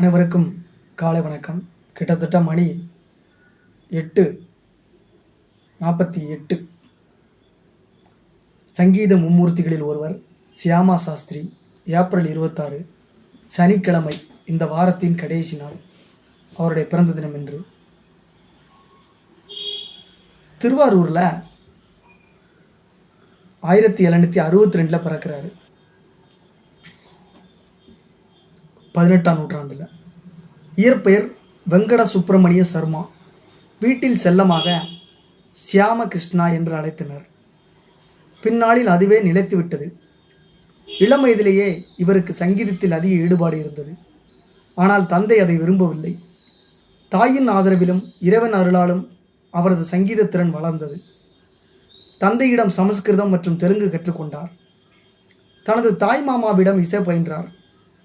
அனைவருக்கும் காலை வணக்கம். கிட்டத்தட்ட மணி எட்டு நாற்பத்தி எட்டு. சங்கீத மும்மூர்த்திகளில் ஒருவர் சியாமா சாஸ்திரி ஏப்ரல் இருபத்தாறு சனிக்கிழமை இந்த வாரத்தின் கடைசி நாள் அவருடைய பிறந்த தினம் என்று. திருவாரூரில் ஆயிரத்தி எழுநூற்றி அறுபத்தி ரெண்டில் பிறக்கிறாரு. பதினெட்டாம் நூற்றாண்டில். இயற்பெயர் வெங்கட சுப்பிரமணிய சர்மா. வீட்டில் செல்லமாக சியாம கிருஷ்ணா என்று அழைத்தனர். பின்னாளில் அதுவே நிலைத்துவிட்டது இளம் வயதிலேயே இவருக்கு சங்கீதத்தில் அதிக ஈடுபாடு இருந்தது. ஆனால் தந்தை அதை விரும்பவில்லை. தாயின் ஆதரவிலும் இறைவன் அருளாலும் அவரது சங்கீத திறன் வளர்ந்தது. தந்தையிடம் சமஸ்கிருதம் மற்றும் தெலுங்கு கற்றுக்கொண்டார். தனது தாய் மாமாவிடம் இசை பயின்றார்.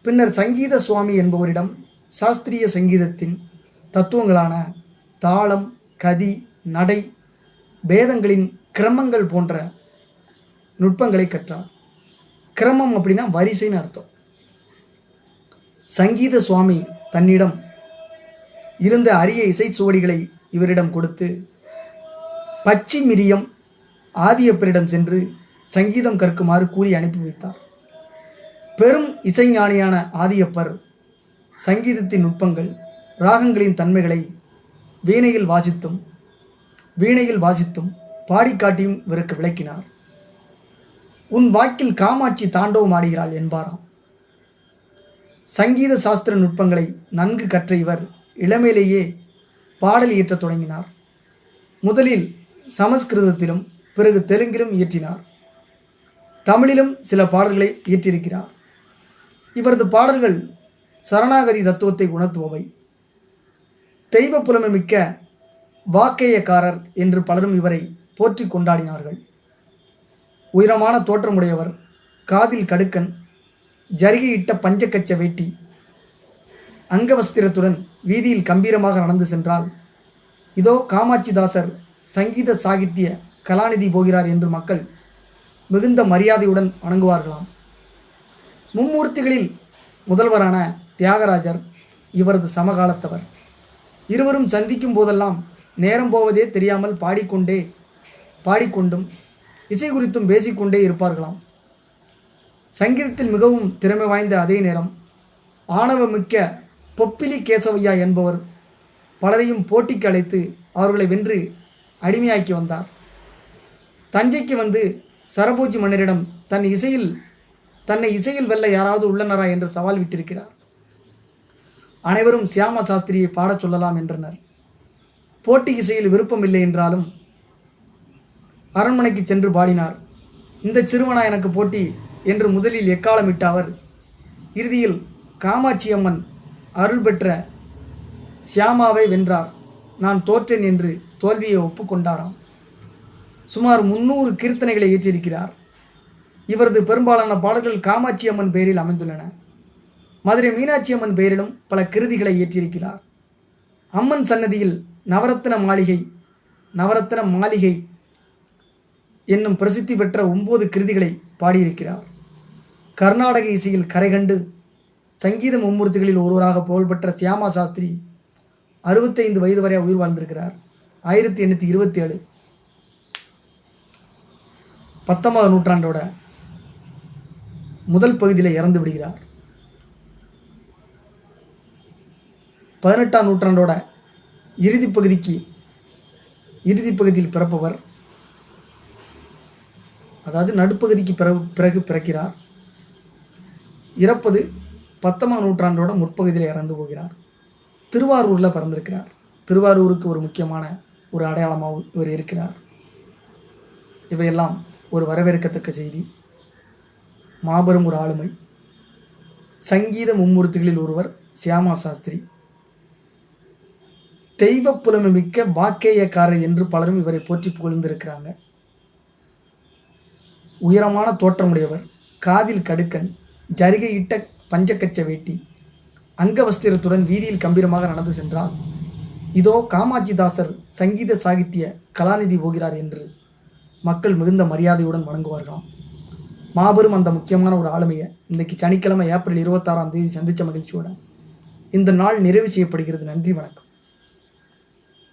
பின்னர் சங்கீத சுவாமி என்பவரிடம் சாஸ்திரிய சங்கீதத்தின் தத்துவங்களான தாளம் கதி நடை பேதங்களின் கிரமங்கள் போன்ற நுட்பங்களை கற்றார். கிரமம் அப்படின்னா வரிசைன்னு அர்த்தம். சங்கீத சுவாமி தன்னிடம் இருந்த அரிய இசை சுவடிகளை இவரிடம் கொடுத்து பச்சி மிரியம் ஆதியப்பரிடம் சென்று சங்கீதம் கற்குமாறு கூறி அனுப்பி வைத்தார். பெரும் இசைஞானியான ஆதியப்பர் சங்கீதத்தின் நுட்பங்கள் ராகங்களின் தன்மைகளை வீணையில் வாசித்தும் வீணையில் வாசித்தும் பாடிக்காட்டியும் இவருக்கு விளக்கினார். உன் வாக்கில் காமாட்சி தாண்டவம் ஆடுகிறாள் என்பாராம். சங்கீத சாஸ்திர நுட்பங்களை நன்கு கற்ற இவர் இளமையிலேயே பாடல் இயற்றத் தொடங்கினார். முதலில் சமஸ்கிருதத்திலும் பிறகு தெலுங்கிலும் இயற்றினார். தமிழிலும் சில பாடல்களை இயற்றியிருக்கிறார். இவரது பாடல்கள் சரணாகதி தத்துவத்தை உணர்த்துபவை. தெய்வ புலமைமிக்க வாக்கேயக்காரர் என்று பலரும் இவரை போற்றி கொண்டாடினார்கள். உயரமான தோற்றமுடையவர் காதில் கடுக்கன் ஜருகியிட்ட பஞ்சக்கச்ச வேட்டி அங்கவஸ்திரத்துடன் வீதியில் கம்பீரமாக நடந்து சென்றால் இதோ காமாட்சிதாசர் சங்கீத சாகித்ய கலாநிதி போகிறார் என்று மக்கள் மிகுந்த மரியாதையுடன் வணங்குவார்களாம். மும்மூர்த்திகளில் முதல்வரான தியாகராஜர் இவரது சமகாலத்தவர். இருவரும் சந்திக்கும் போதெல்லாம் நேரம் போவதே தெரியாமல் பாடிக்கொண்டே பாடிக்கொண்டும் இசை குறித்தும் பேசிக்கொண்டே இருப்பார்களாம். சங்கீதத்தில் மிகவும் திறமை வாய்ந்த அதே நேரம் ஆணவமிக்க பொப்பிலி கேசவையா என்பவர் பலரையும் போட்டிக்கு அழைத்து அவர்களை வென்று அடிமையாக்கி வந்தார். தஞ்சைக்கு வந்து சரபோஜி மன்னரிடம் தன் இசையில் தன்னை இசையில் வெல்ல யாராவது உள்ளனரா என்று சவால் விட்டிருக்கிறார். அனைவரும் சியாம சாஸ்திரியை பாடச் சொல்லலாம் என்றனர். போட்டி இசையில் விருப்பமில்லை என்றாலும் அரண்மனைக்கு சென்று பாடினார். இந்த சிறுவனா எனக்கு போட்டி என்று முதலில் எக்காலமிட்ட அவர் இறுதியில் காமாட்சி அம்மன் அருள் பெற்ற சியாமாவை வென்றார். நான் தோற்றேன் என்று தோல்வியை ஒப்புக்கொண்டாராம். சுமார் முன்னூறு கீர்த்தனைகளை இயற்றியிருக்கிறார் இவரது பெரும்பாலான பாடல்கள் காமாட்சி அம்மன் பெயரில் அமைந்துள்ளன. மதுரை மீனாட்சி அம்மன் பெயரிலும் பல கிருதிகளை இயற்றியிருக்கிறார் அம்மன் சன்னதியில் நவரத்ன மாளிகை நவரத்ன மாளிகை என்னும் பிரசித்தி பெற்ற ஒன்பது கிருதிகளை பாடியிருக்கிறார். கர்நாடக இசையில் கரைகண்டு சங்கீத மும்மூர்த்திகளில் ஒருவராக புகழ்பெற்ற சியாமா சாஸ்திரி அறுபத்தைந்து வயது வரை உயிர் வாழ்ந்திருக்கிறார். ஆயிரத்தி எண்ணூற்றி இருபத்தி ஏழு பத்தொன்பதாம் நூற்றாண்டோட முதல் பகுதியில் இறந்து விடுகிறார். பதினெட்டாம் நூற்றாண்டோட இறுதி பகுதிக்கு இறுதி பகுதியில் பிறப்பவர் அதாவது நடுப்பகுதிக்கு பிறகு பிறகு பிறக்கிறார். இறப்பது பத்தாம் நூற்றாண்டோட முற்பகுதியில் இறந்து போகிறார். திருவாரூரில் பிறந்திருக்கிறார். திருவாரூருக்கு ஒரு முக்கியமான ஒரு அடையாளமாக இவர் இருக்கிறார். இவையெல்லாம் ஒரு வரவேற்கத்தக்க செய்தி. மாபெரும் ஒரு ஆளுமை. சங்கீத மும்மூர்த்திகளில் ஒருவர் சியாமா சாஸ்திரி. தெய்வ புலமை மிக்க வாக்கேயக்காரர் என்று பலரும் இவரை போற்றி புகழ்ந்திருக்கிறாங்க. உயரமான தோற்றமுடையவர் காதில் கடுக்கன் ஜரிகையிட்ட பஞ்சக்கச்ச வேட்டி அங்கவஸ்திரத்துடன் வீதியில் கம்பீரமாக நடந்து சென்றால் இதோ காமாட்சிதாசர் சங்கீத சாகித்ய கலாநிதி போகிறார் என்று மக்கள் மிகுந்த மரியாதையுடன் வணங்குவார்களாம். மாபெரும் அந்த முக்கியமான ஒரு ஆளுமையை இன்னைக்கு சனிக்கிழமை ஏப்ரல் இருபத்தாறாம் தேதி சந்தித்த மகிழ்ச்சியோட இந்த நாள் நிறைவு செய்யப்படுகிறது. நன்றி வணக்கம்.